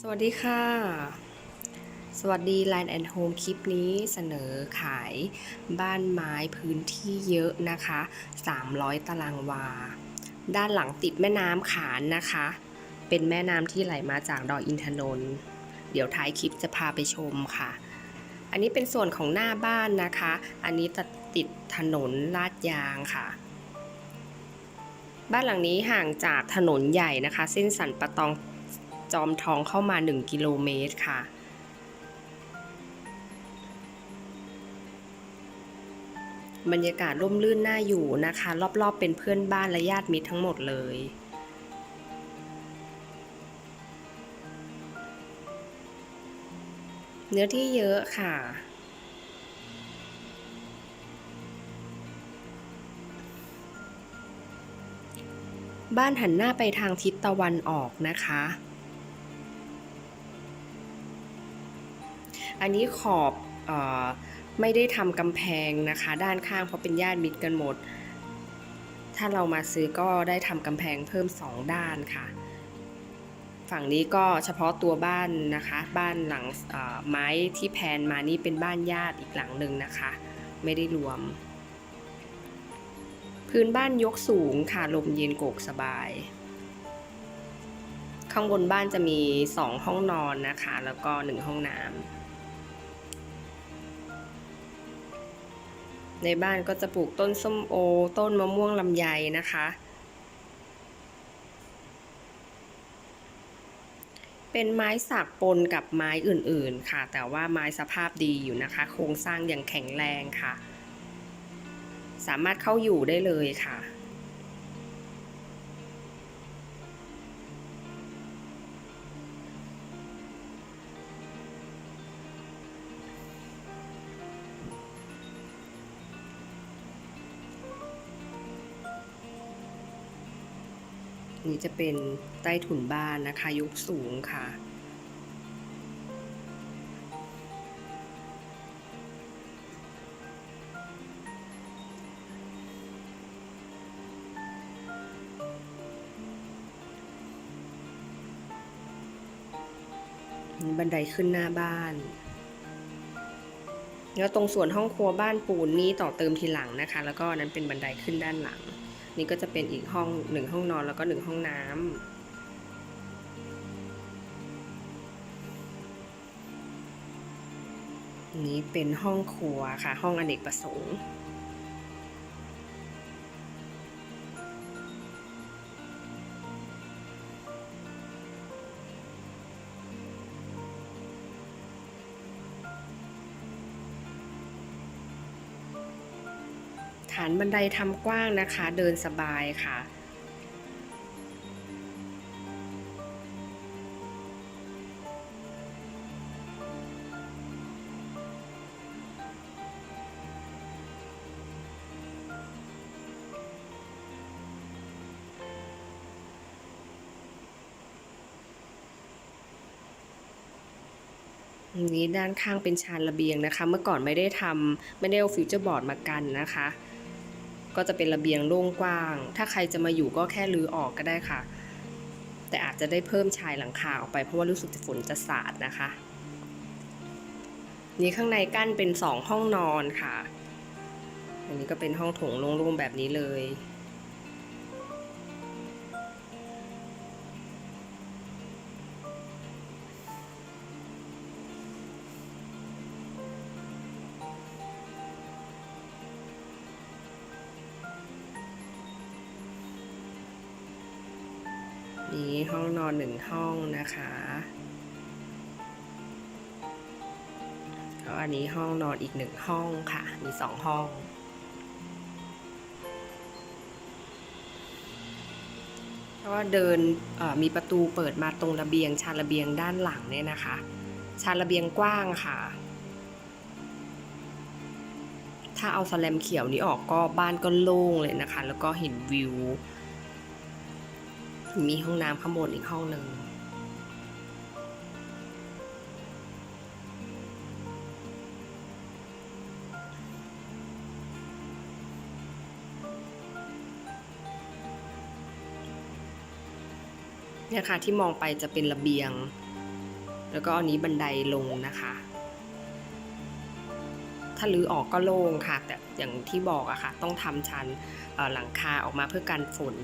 สวัสดีค่ะ สวัสดี Line and Home คลิปนี้เสนอขายบ้านไม้พื้นที่เยอะนะคะ 300 ตารางวา ด้านหลังติดแม่น้ำขานนะคะ เป็นแม่น้ำที่ไหลมาจากดอยอินทนนท์เดี๋ยวท้ายคลิปจะพาไปชมค่ะ อันนี้เป็นส่วนของหน้าบ้านนะคะ อันนี้ตติดถนนลาดยางค่ะบ้านหลังนี้ห่างจากถนนใหญ่นะคะ เส้นสันปะตอง จอมทองเข้ามา 1 กิโลเมตรค่ะ บรรยากาศร่มรื่นน่าอยู่นะคะ รอบๆเป็นเพื่อนบ้านและญาติมิตรทั้งหมดเลยเนื้อที่เยอะค่ะ บ้านหันหน้าไปทางทิศตะวันออกนะคะ อันนี้ขอบออไม่ได้ทำกำแพงนะคะ ด้านข้างเพราะเป็นญาติมิตรกันหมด ถ้าเรามาซื้อก็ได้ทำกำแพงเพิ่ม 2 ด้านค่ะ ฝั่งนี้ก็เฉพาะตัวบ้านนะคะ บ้านหลังไม้ที่แพนมานี่เป็นบ้านญาติอีกหลังหนึ่งนะคะ ไม่ได้รวม พื้นบ้านยกสูงค่ะลมเย็นโกกสบายข้างบนบ้านจะมี 2 ห้องนอนนะคะ แล้วก็ 1 ห้องน้ำ ในบ้านก็จะปลูกต้นส้มโอ ต้นมะม่วงลำไยนะคะ เป็นไม้สักปนกับไม้อื่นๆค่ะ แต่ว่าไม้สภาพดีอยู่นะคะ โครงสร้างยังแข็งแรงค่ะ สามารถเข้าอยู่ได้เลยค่ะ นี่จะเป็นใต้ถุนบ้านนะคะ ยกสูงค่ะ บันไดขึ้นหน้าบ้านแล้วตรงส่วนห้องครัวบ้านปูนนี้ต่อเติมทีหลังนะคะ แล้วก็นั้นเป็นบันไดขึ้นด้านหลัง นี่ก็จะเป็นอีกห้องหนึ่งห้องนอนแล้วก็หนึ่งห้องน้ำนี้เป็นห้องครัวค่ะ ห้องอเนกประสงค์ ฐานบันไดทำกว้างนะคะ เดินสบายค่ะนนี้ด้านข้างเป็นชานระเบียงนะคะ เมื่อก่อนไม่ได้ทำไม่ได้เอาฟิวเจอร์บอร์ดมากันนะคะ ก็จะเป็นระเบียงโล่งกว้าง ถ้าใครจะมาอยู่ก็แค่รื้อออกก็ได้ค่ะ แต่อาจจะได้เพิ่มชายหลังคาออกไปเพราะว่ารู้สึกจะฝนจะสาดนะคะ นี่ข้างในกั้นเป็นสองห้องนอนค่ะ อันนี้ก็เป็นห้องโถงโล่งๆแบบนี้เลย นี่ห้องนอนหนึ่งห้องนะคะแล้วอันนี้ห้องนอนอีกหนึ่งห้องค่ะ มีสองห้อง เพราะว่าเดินมีประตูเปิดมาตรงระเบียงชานระเบียงด้านหลังเนี่ยนะคะ ชานระเบียงกว้างค่ะ ถ้าเอาสแลมเขียวนี้ออกก็บ้านก็โล่งเลยนะคะ แล้วก็เห็นวิว มีห้องน้ำข้างบนอีกห้องหนึ่งเนี่ยค่ะที่มองไปจะเป็นระเบียง แล้วก็อันนี้บันไดลงนะคะ ถ้ารื้อออกก็โล่งค่ะ แต่อย่างที่บอกอะค่ะ ต้องทำชั้นหลังคาออกมาเพื่อกันฝน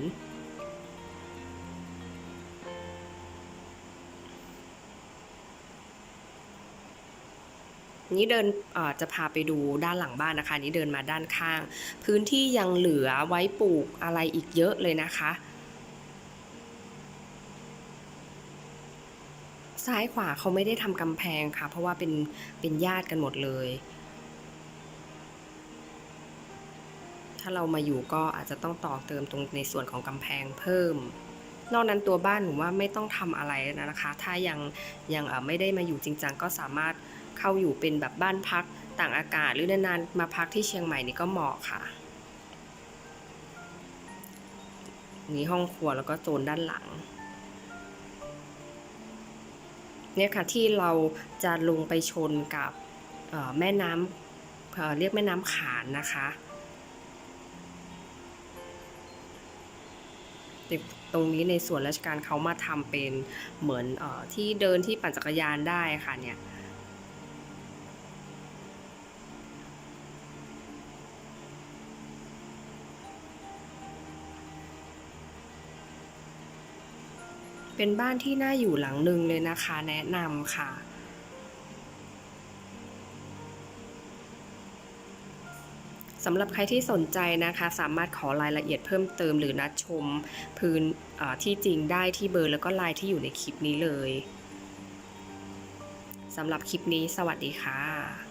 นี้เดินจะพาไปดูด้านหลังบ้านนะคะนี้เดินมาด้านข้าง พื้นที่ยังเหลือไว้ปลูกอะไรอีกเยอะเลยนะคะ ซ้ายขวาเขาไม่ได้ทำกำแพงค่ะ เพราะว่าเป็นเป็นญาติกันหมดเลย ถ้าเรามาอยู่ก็อาจจะต้องต่อเติมตรงในส่วนของกำแพงเพิ่มนอกนั้นตัวบ้านหนูว่าไม่ต้องทำอะไรนะคะ ถ้ายังยังไม่ได้มาอยู่จริงจังก็สามารถ เข้าอยู่เป็นแบบบ้านพักต่างอากาศหรือนานๆมาพักที่เชียงใหม่นี่ก็เหมาะค่ะนี่ห้องครัวแล้วก็โซนด้านหลังเนี่ยค่ะที่เราจะลงไปชนกับแม่น้ำเเรียกแม่น้ำขานนะคะตรงนี้ในส่วนราชการเขามาทำเป็นเหมือนอที่เดินที่ปั่นจักรยานได้ค่ะเนี่ย เป็นบ้านที่น่าอยู่หลังหนึ่งเลยนะคะ แนะนำค่ะ สำหรับใครที่สนใจนะคะ สามารถขอรายละเอียดเพิ่มเติมหรือนัดชมพื้นที่จริงได้ที่เบอร์แล้วก็ไลน์ที่อยู่ในคลิปนี้เลยสำหรับคลิปนี้สวัสดีค่ะ